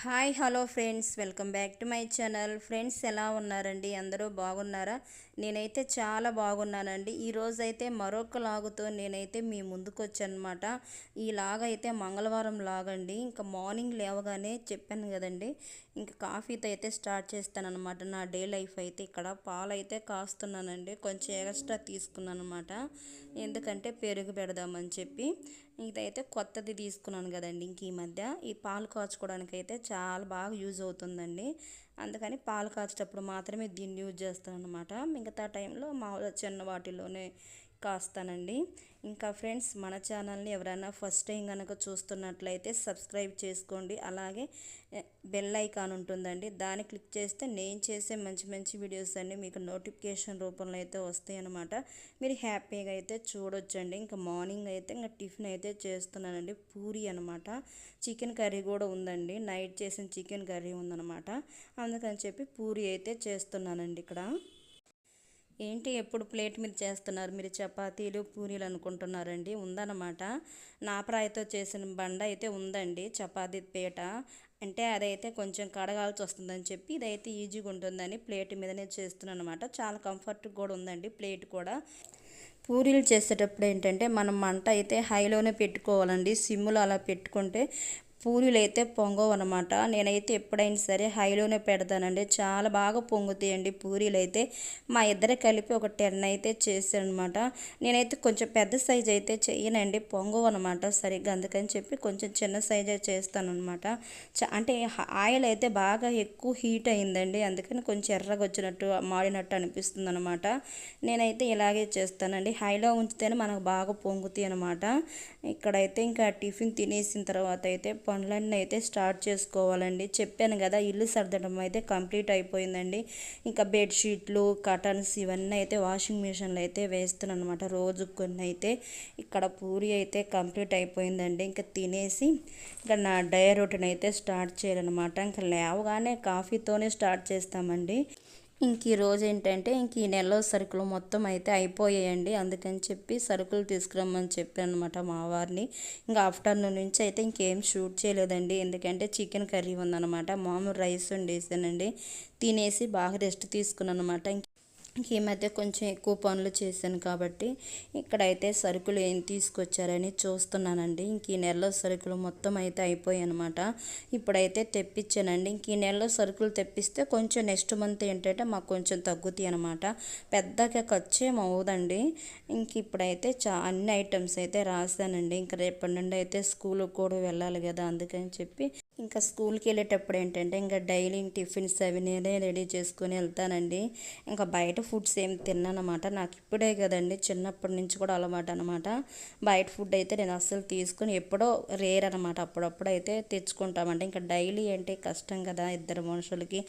Hi hello friends. Welcome back to my channel. Friends ఎలా ఉన్నారండి? అందరూ బాగున్నారా? నేనైతే చాలా బాగున్నానండి. ఈరోజు అయితే మరొక లాగుతో నేనైతే మీ ముందుకు వచ్చానమాట ఈ లాగ్ అయితే మంగళవారం లాగండి. ఇంకా మార్నింగ్ లేవగానే చెప్పాను కదండి. ఇంకా కాఫీతో అయితే స్టార్ట్ చేస్తానమాట నా డే లైఫ్ అయితే ఇక్కడ. పాలు అయితే కాస్తున్నానండి. కొంచెం ఎక్స్ట్రా తీసుకున్నాను అనమాట ఎందుకంటే పెరుగు పెడదామని చెప్పి. ఇదైతే కొత్తది తీసుకున్నాను కదండి. ఇంక ఈ మధ్య ఈ పాలు కాచుకోవడానికి అయితే చాలా బాగా యూజ్ అవుతుందండి. అందుకని పాలు కాచేటప్పుడు మాత్రమే దీన్ని యూజ్ చేస్తాను అనమాట మిగతా టైంలో మామూలుగా చిన్న వాటిలోనే కాస్తానండి. ఇంకా ఫ్రెండ్స్ మన ఛానల్ని ఎవరైనా ఫస్ట్ టైం కనుక చూస్తున్నట్లయితే సబ్స్క్రైబ్ చేసుకోండి. అలాగే బెల్ ఐకాన్ ఉంటుందండి. దాన్ని క్లిక్ చేస్తే నేను చేసే మంచి మంచి వీడియోస్ అన్నీ మీకు నోటిఫికేషన్ రూపంలో అయితే వస్తాయి అనమాట మీరు హ్యాపీగా అయితే చూడొచ్చండి. ఇంకా మార్నింగ్ అయితే ఇంకా టిఫిన్ అయితే చేస్తున్నానండి. పూరి అనమాట చికెన్ కర్రీ కూడా ఉందండి. నైట్ చేసిన చికెన్ కర్రీ ఉందన్నమాట. అందుకని చెప్పి పూరి అయితే చేస్తున్నానండి ఇక్కడ. ఏంటి ఎప్పుడు ప్లేట్ మీద చేస్తున్నారు? మీరు చపాతీలు పూరీలు అనుకుంటున్నారండి. ఉందన్నమాట. నాపరాయితో చేసిన బండ అయితే ఉందండి. చపాతీ పీట. అంటే అదైతే కొంచెం కడగాల్సి వస్తుందని చెప్పి ఇదైతే ఈజీగా ఉంటుందని ప్లేట్ మీదనే చేస్తున్నాను అనమాట చాలా కంఫర్ట్ కూడా ఉందండి ప్లేట్ కూడా. పూరీలు చేసేటప్పుడు ఏంటంటే మనం మంట అయితే హైలోనే పెట్టుకోవాలండి. సిమ్లో అలా పెట్టుకుంటే పూరీలు అయితే పొంగవు అనమాట నేనైతే ఎప్పుడైనా సరే హైలోనే పెడతానండి. చాలా బాగా పొంగుతాయండి పూరీలు అయితే మా ఇద్దరు కలిపి ఒక టెన్ అయితే చేశానమాట నేనైతే కొంచెం పెద్ద సైజ్ అయితే చేయనండి పొంగవు అనమాట సరిగ్గా. అందుకని చెప్పి కొంచెం చిన్న సైజే చేస్తాను అనమాట అంటే ఆయిల్ అయితే బాగా ఎక్కువ హీట్ అయిందండి. అందుకని కొంచెం ఎర్రగా వచ్చినట్టు మాడినట్టు అనిపిస్తుంది అనమాట నేనైతే ఇలాగే చేస్తానండి. హైలో ఉంచితేనే మనకు బాగా పొంగుతాయి అనమాట ఇక్కడైతే ఇంకా టిఫిన్ తినేసిన తర్వాత అయితే పనులన్నీ అయితే స్టార్ట్ చేసుకోవాలండి. చెప్పాను కదా ఇల్లు సర్దడం అయితే కంప్లీట్ అయిపోయిందండి. ఇంకా బెడ్షీట్లు కటన్స్ ఇవన్నీ అయితే వాషింగ్ మిషన్లో అయితే వేస్తున్నాను అనమాట రోజు కొన్ని అయితే ఇక్కడ పూరి అయితే కంప్లీట్ అయిపోయిందండి. ఇంకా తినేసి ఇంకా నా డే రొటీన్ అయితే స్టార్ట్ చేయాలన్నమాట. ఇంకా లేవగానే కాఫీతోనే స్టార్ట్ చేస్తామండి. ఇంక ఈ రోజు ఏంటంటే ఇంక ఈ నెలలో సరుకులు మొత్తం అయితే అయిపోయాయండి. అందుకని చెప్పి సరుకులు తీసుకురమ్మని చెప్పాను అనమాట మా వారిని. ఇంకా ఆఫ్టర్నూన్ నుంచి అయితే ఇంకేం షూట్ చేయలేదండి. ఎందుకంటే చికెన్ కర్రీ ఉందన్నమాట. మామూలు రైస్ వండేసానండి. తినేసి బాగా రెస్ట్ తీసుకున్నాను అనమాట ఈ మధ్య కొంచెం ఎక్కువ పనులు చేశాను కాబట్టి ఇక్కడైతే సరుకులు ఏం తీసుకొచ్చారని చూస్తున్నానండి. ఇంక ఈ నెలలో సరుకులు మొత్తం అయితే అయిపోయాయి అనమాట ఇప్పుడైతే తెప్పించానండి. ఇంక ఈ నెలలో సరుకులు తెప్పిస్తే కొంచెం నెక్స్ట్ మంత్ ఏంటంటే మాకు కొంచెం తగ్గుతాయి అనమాట పెద్దగా ఖర్చు ఏం అవ్వదండి. ఇంక ఇప్పుడైతే చా అన్ని ఐటమ్స్ అయితే రాశానండి. ఇంక రేపటి నుండి అయితే స్కూల్కి కూడా వెళ్ళాలి కదా అందుకని చెప్పి ఇంకా స్కూల్కి వెళ్ళేటప్పుడు ఏంటంటే ఇంకా డైలీ టిఫిన్స్ అవి నేనే రెడీ చేసుకుని వెళ్తానండి. ఇంకా బయట ఫుడ్స్ ఏం తిన్నానమాట. నాకు ఇప్పుడే కదండి చిన్నప్పటి నుంచి కూడా అలవాటు అనమాట. బయట ఫుడ్ అయితే నేను అస్సలు తీసుకుని ఎప్పుడో రేర్ అనమాట అప్పుడప్పుడు అయితే తెచ్చుకుంటామంటే ఇంకా డైలీ అంటే కష్టం కదా ఇద్దరు మనుషులకి.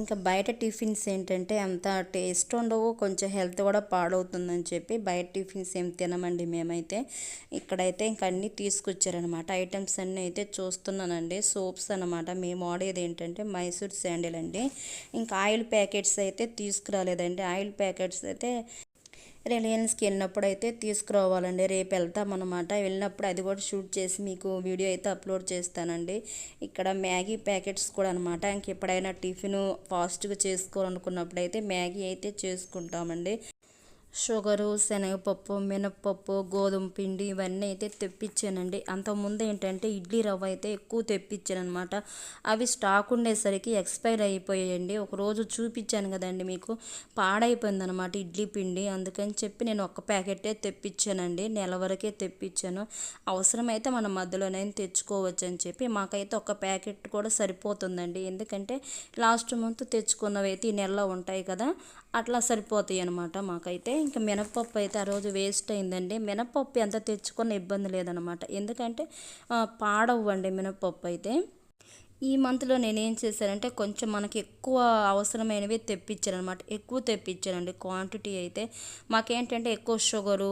ఇంకా బయట టిఫిన్స్ ఏంటంటే అంత టేస్ట్ ఉండవు. కొంచెం హెల్త్ కూడా పాడవుతుందని చెప్పి బయట టిఫిన్స్ ఏం తినమండి మేమైతే. ఇక్కడైతే ఇంక అన్నీ తీసుకొచ్చారనమాట. ఐటమ్స్ అన్నీ అయితే చూస్తున్నానండి. సో సోప్స్ అనమాట మేము వాడేది ఏంటంటే మైసూర్ శాండిల్ అండి. ఇంకా ఆయిల్ ప్యాకెట్స్ అయితే తీసుకురాలేదండి. ఆయిల్ ప్యాకెట్స్ అయితే రిలయన్స్కి వెళ్ళినప్పుడు అయితే తీసుకురావాలండి. రేపు వెళ్తామన్నమాట వెళ్ళినప్పుడు అది కూడా షూట్ చేసి మీకు వీడియో అయితే అప్లోడ్ చేస్తానండి. ఇక్కడ మ్యాగీ ప్యాకెట్స్ కూడా అనమాట ఇంక ఎప్పుడైనా టిఫిన్ ఫాస్ట్గా చేసుకోవాలనుకున్నప్పుడు అయితే మ్యాగీ అయితే చేసుకుంటామండి. షుగరు శనగపప్పు మినప్పప్పు గోధుమ పిండి ఇవన్నీ అయితే తెప్పించానండి. అంతకుముందు ఏంటంటే ఇడ్లీ రవ్వ అయితే ఎక్కువ తెప్పించాను అనమాట అవి స్టాక్ ఉండేసరికి ఎక్స్పైర్ అయిపోయాయండి. ఒకరోజు చూపించాను కదండి మీకు. పాడైపోయింది అనమాట ఇడ్లీ పిండి. అందుకని చెప్పి నేను ఒక ప్యాకెటే తెప్పించానండి. నెల వరకే తెప్పించాను. అవసరమైతే మన మధ్యలోనే తెచ్చుకోవచ్చు అని చెప్పి మాకైతే ఒక ప్యాకెట్ కూడా సరిపోతుందండి. ఎందుకంటే లాస్ట్ మంత్ తెచ్చుకున్నవి అయితే ఈ నెలలో ఉంటాయి కదా. అట్లా సరిపోతాయి అనమాట మాకైతే. ఇంకా మినపప్పు అయితే ఆ రోజు వేస్ట్ అయిందండి. మినపప్పు ఎంత తెచ్చుకున్న ఇబ్బంది లేదనమాట ఎందుకంటే పాడవ్వండి మినపప్పు అయితే. ఈ మంత్లో నేనేం చేశానంటే కొంచెం మనకి ఎక్కువ అవసరమైనవి తెప్పించాను అనమాట ఎక్కువ తెప్పించానండి క్వాంటిటీ అయితే. మాకేంటంటే ఎక్కువ షుగరు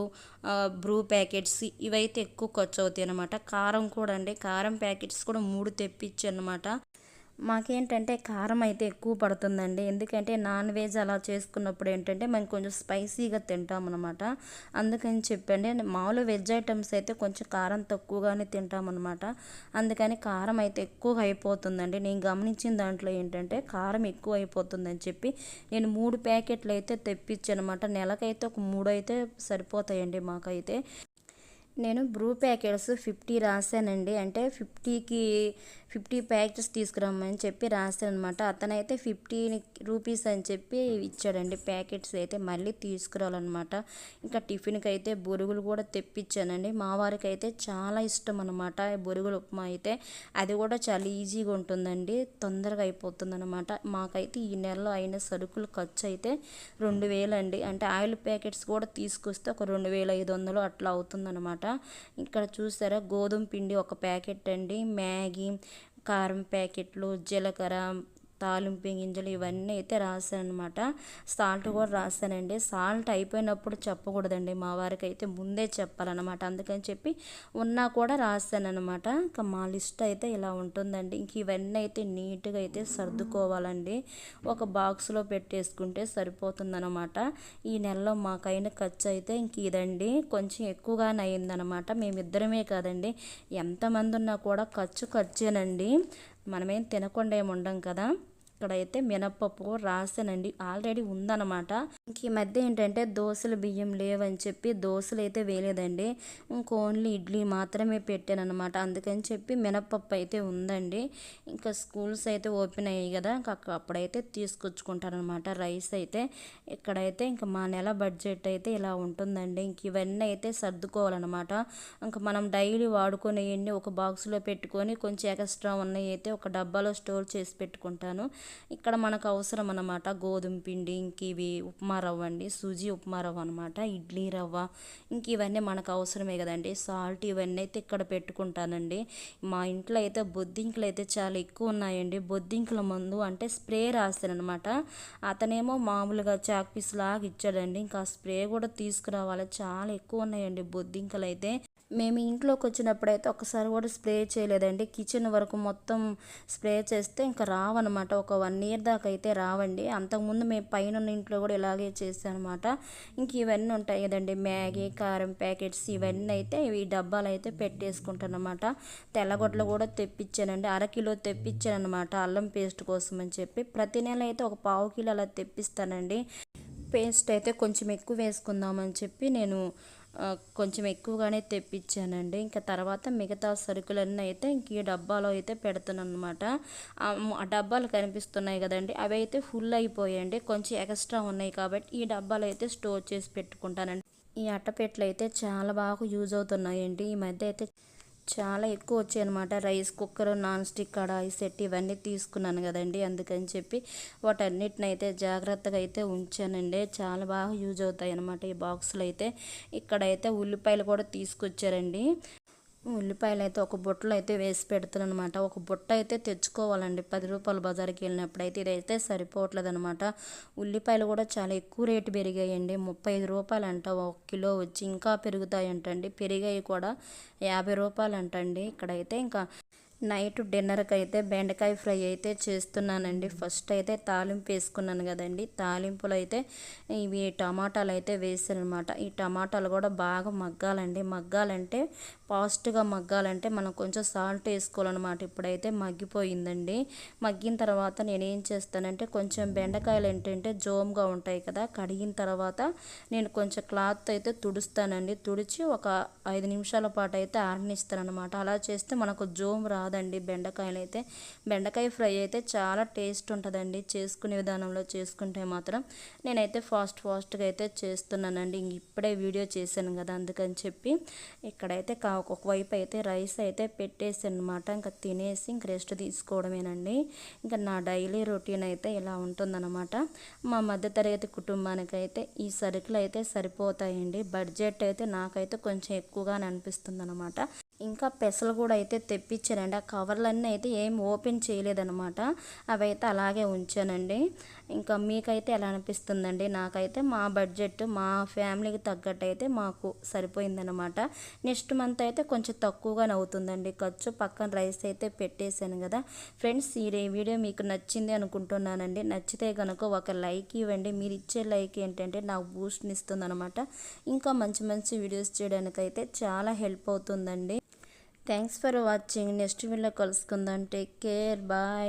బ్రూ ప్యాకెట్స్ ఇవైతే ఎక్కువ ఖర్చు అవుతాయి అనమాట కారం కూడా అండి కారం ప్యాకెట్స్ కూడా మూడు తెప్పించాను అనమాట మాకేంటంటే కారం అయితే ఎక్కువ పడుతుందండి. ఎందుకంటే నాన్ వెజ్ అలా చేసుకున్నప్పుడు ఏంటంటే మేము కొంచెం స్పైసీగా తింటాం అనమాట అందుకని చెప్పండి మామూలు వెజ్ ఐటమ్స్ అయితే కొంచెం కారం తక్కువగానే తింటాం అనమాట అందుకని కారం అయితే ఎక్కువగా అయిపోతుందండి. నేను గమనించిన దాంట్లో ఏంటంటే కారం ఎక్కువ అయిపోతుందని చెప్పి నేను మూడు ప్యాకెట్లు అయితే తెప్పించానమాట నెలకైతే ఒక మూడు అయితే సరిపోతాయండి మాకైతే. నేను బ్రూ ప్యాకెట్స్ ఫిఫ్టీ రాశానండి. అంటే ఫిఫ్టీకి ఫిఫ్టీ ప్యాకెట్స్ తీసుకురమ్మని చెప్పి రాశాను అనమాట అతనైతే ఫిఫ్టీ రూపీస్ అని చెప్పి ఇచ్చాడండి ప్యాకెట్స్ అయితే మళ్ళీ తీసుకురావాలన్నమాట. ఇంకా టిఫిన్కి అయితే బొరుగులు కూడా తెప్పించానండి. మా వారికి అయితే చాలా ఇష్టం అనమాట బొరుగుల ఉప్మా అయితే. అది కూడా చాలా ఈజీగా ఉంటుందండి తొందరగా అయిపోతుంది అనమాట మాకైతే ఈ నెలలో అయిన సరుకులు ఖర్చు అయితే రెండు వేలండి అంటే ఆయిల్ ప్యాకెట్స్ కూడా తీసుకొస్తే ఒక రెండు వేల ఐదు వందలు అట్లా అవుతుందన్నమాట. ఇక్కడ చూసారా గోధుమ పిండి ఒక ప్యాకెట్ అండి మ్యాగీ కారం ప్యాకెట్లు జీలకర్ర తాలింపు గింజలు ఇవన్నీ అయితే రాశానమాట అనమాట సాల్ట్ కూడా రాశానండి. సాల్ట్ అయిపోయినప్పుడు చెప్పకూడదండి. మా వారికి అయితే ముందే చెప్పాలన్నమాట. అందుకని చెప్పి ఉన్నా కూడా రాశానమాట అనమాట ఇంకా మా లిస్ట్ అయితే ఇలా ఉంటుందండి. ఇంక ఇవన్నీ అయితే నీట్గా అయితే సర్దుకోవాలండి. ఒక బాక్స్లో పెట్టేసుకుంటే సరిపోతుందన్నమాట. ఈ నెలలో మాకైన ఖర్చు అయితే ఇంక ఇదండి. కొంచెం ఎక్కువగానే అయిందనమాట మేమిద్దరమే కాదండి. ఎంతమంది ఉన్నా కూడా ఖర్చు ఖర్చేనండి. మనమేం తినకుండా ఏమి ఉండం కదా? ఇక్కడైతే మినప్పప్పు రాసానండి. ఆల్రెడీ ఉందన్నమాట. ఇంక ఈ మధ్య ఏంటంటే దోశలు బియ్యం లేవని చెప్పి దోశలు అయితే వేయలేదండి. ఇంక ఓన్లీ ఇడ్లీ మాత్రమే పెట్టాను అనమాట అందుకని చెప్పి మినప్పప్పు అయితే ఉందండి. ఇంకా స్కూల్స్ అయితే ఓపెన్ అయ్యాయి కదా ఇంకా అప్పుడైతే తీసుకొచ్చుకుంటారనమాట రైస్ అయితే. ఇక్కడైతే ఇంకా మా నెల బడ్జెట్ అయితే ఇలా ఉంటుందండి. ఇంక ఇవన్నీ అయితే సర్దుకోవాలన్నమాట. ఇంకా మనం డైలీ వాడుకునేవన్నీ ఒక బాక్స్లో పెట్టుకొని కొంచెం ఎక్స్ట్రా ఉన్నాయి అయితే ఒక డబ్బాలో స్టోర్ చేసి పెట్టుకుంటాను. ఇక్కడ మనకు అవసరం అనమాట గోధుమ పిండి ఇంక ఇవి ఉప్మా రవ్వ అండి. సూజీ ఉప్మా రవ్వ అనమాట ఇడ్లీ రవ్వ. ఇంక ఇవన్నీ మనకు అవసరమే కదండి. సాల్ట్ ఇవన్నీ అయితే ఇక్కడ పెట్టుకుంటానండి. మా ఇంట్లో అయితే బొద్దింకలు అయితే చాలా ఎక్కువ ఉన్నాయండి. బొద్దింకల మందు అంటే స్ప్రే రాస్తానమాట అతనేమో మామూలుగా చాక్ పీస్ లాగా ఇచ్చాడండి. ఇంకా స్ప్రే కూడా తీసుకురావాలి. చాలా ఎక్కువ ఉన్నాయండి బొద్దింకలు అయితే. మేము ఇంట్లోకి వచ్చినప్పుడు అయితే ఒకసారి కూడా స్ప్రే చేయలేదండి. కిచెన్ వరకు మొత్తం స్ప్రే చేస్తే ఇంకా రావన్నమాట. ఒక వన్ ఇయర్ దాకా అయితే రావండి. అంతకుముందు మేము పైన ఇంట్లో కూడా ఇలాగే చేసానమాట ఇంక ఇవన్నీ ఉంటాయి కదండి. మ్యాగీ కారం ప్యాకెట్స్ ఇవన్నీ అయితే ఈ డబ్బాలు అయితే పెట్టేసుకుంటానమాట. తెల్లగొడ్లు కూడా తెప్పించానండి. అరకిలో తెప్పించాను అనమాట అల్లం పేస్ట్ కోసం అని చెప్పి. ప్రతి నెల అయితే ఒక పావు కిలో అలా తెప్పిస్తానండి. పేస్ట్ అయితే కొంచెం ఎక్కువ వేసుకుందామని చెప్పి నేను కొంచెం ఎక్కువగానే తెప్పించానండి. ఇంకా తర్వాత మిగతా సరుకులన్నీ అయితే ఇంక ఈ డబ్బాలో అయితే పెడుతున్నాను అనమాట ఆ డబ్బాలు కనిపిస్తున్నాయి కదండి అవి అయితే ఫుల్ అయిపోయాయండి. కొంచెం ఎక్స్ట్రా ఉన్నాయి కాబట్టి ఈ డబ్బాలు అయితే స్టోర్ చేసి పెట్టుకుంటానండి. ఈ అట్టపెట్లు అయితే చాలా బాగా యూజ్ అవుతున్నాయండి. ఈ మధ్య అయితే చాలా ఎక్కువ వచ్చాయి అనమాట rice cooker non stick kadai set ఇవన్నీ తీసుకున్నాను కదండి. అందుకని చెప్పి వాటన్నిటిని అయితే జాగ్రత్తగా అయితే ఉంచానండి. చాలా బాగా యూజ్ అవుతాయి అనమాట ఈ బాక్సులు అయితే ఇక్కడైతే ఉల్లిపాయలు కూడా తీసుకొచ్చారండి. ఉల్లిపాయలు అయితే ఒక బుట్టలో అయితే వేసి పెడతాను అనమాట ఒక బుట్ట అయితే తెచ్చుకోవాలండి. పది రూపాయల బజార్కి వెళ్ళినప్పుడు అయితే ఇదైతే సరిపోవట్లేదు అనమాట ఉల్లిపాయలు కూడా చాలా ఎక్కువ రేటు పెరిగాయండి. ముప్పై ఐదు రూపాయలు అంట ఒక కిలో వచ్చి ఇంకా పెరుగుతాయంటండి. పెరిగాయి కూడా యాభై రూపాయలు అంటండి ఇక్కడైతే ఇంకా నైట్ డిన్నర్కి అయితే బెండకాయ ఫ్రై అయితే చేస్తున్నానండి. ఫస్ట్ అయితే తాలింపు వేసుకున్నాను కదండి. తాలింపులు అయితే ఇవి టమాటాలు అయితే వేసానమాట ఈ టమాటాలు కూడా బాగా మగ్గాలండి. మగ్గాలంటే ఫాస్ట్గా మగ్గాలంటే మనం కొంచెం సాల్ట్ వేసుకోవాలన్నమాట. ఇప్పుడైతే మగ్గిపోయిందండి. మగ్గిన తర్వాత నేను ఏం చేస్తానంటే కొంచెం బెండకాయలు ఏంటంటే జోమ్గా ఉంటాయి కదా కడిగిన తర్వాత నేను కొంచెం క్లాత్ అయితే తుడుస్తానండి. తుడిచి ఒక ఐదు నిమిషాల పాటు అయితే ఆరనిస్తాను అలా చేస్తే మనకు జోమ్ రాదు. కాదండి. బెండకాయలు అయితే బెండకాయ ఫ్రై అయితే చాలా టేస్ట్ ఉంటుందండి. చేసుకునే విధానంలో చేసుకుంటే మాత్రం. నేనైతే ఫాస్ట్ ఫాస్ట్గా అయితే చేస్తున్నానండి. ఇప్పుడే వీడియో చేశాను కదా అందుకని చెప్పి. ఇక్కడైతే ఒకవైపు అయితే రైస్ అయితే పెట్టేసాను అనమాట ఇంకా తినేసి ఇంక రెస్ట్ తీసుకోవడమేనండి. ఇంకా నా డైలీ రొటీన్ అయితే ఇలా ఉంటుందన్నమాట. మా మధ్యతరగతి కుటుంబానికి అయితే ఈ సరుకులు అయితే సరిపోతాయండి. బడ్జెట్ అయితే నాకైతే కొంచెం ఎక్కువగానే అనిపిస్తుంది అనమాట ఇంకా పెసలు కూడా అయితే తెప్పించానండి. ఆ కవర్లన్నీ అయితే ఏం ఓపెన్ చేయలేదనమాట అవి అయితే అలాగే ఉంచానండి. ఇంకా మీకైతే ఎలా అనిపిస్తుందండి? నాకైతే మా బడ్జెట్ మా ఫ్యామిలీకి తగ్గట్టు అయితే మాకు సరిపోయిందనమాట నెక్స్ట్ మంత్ అయితే కొంచెం తక్కువగానే అవుతుందండి ఖర్చు పక్కన రైస్ అయితే పెట్టేశాను కదా. ఫ్రెండ్స్ ఈ వీడియో మీకు నచ్చింది అనుకుంటున్నానండి. నచ్చితే కనుక ఒక లైక్ ఇవ్వండి. మీరు ఇచ్చే లైక్ ఏంటంటే నాకు బూస్ట్ని ఇస్తుందనమాట ఇంకా మంచి మంచి వీడియోస్ చేయడానికైతే చాలా హెల్ప్ అవుతుందండి. Thanks for watching next video కలుసుకుందాం. Take care bye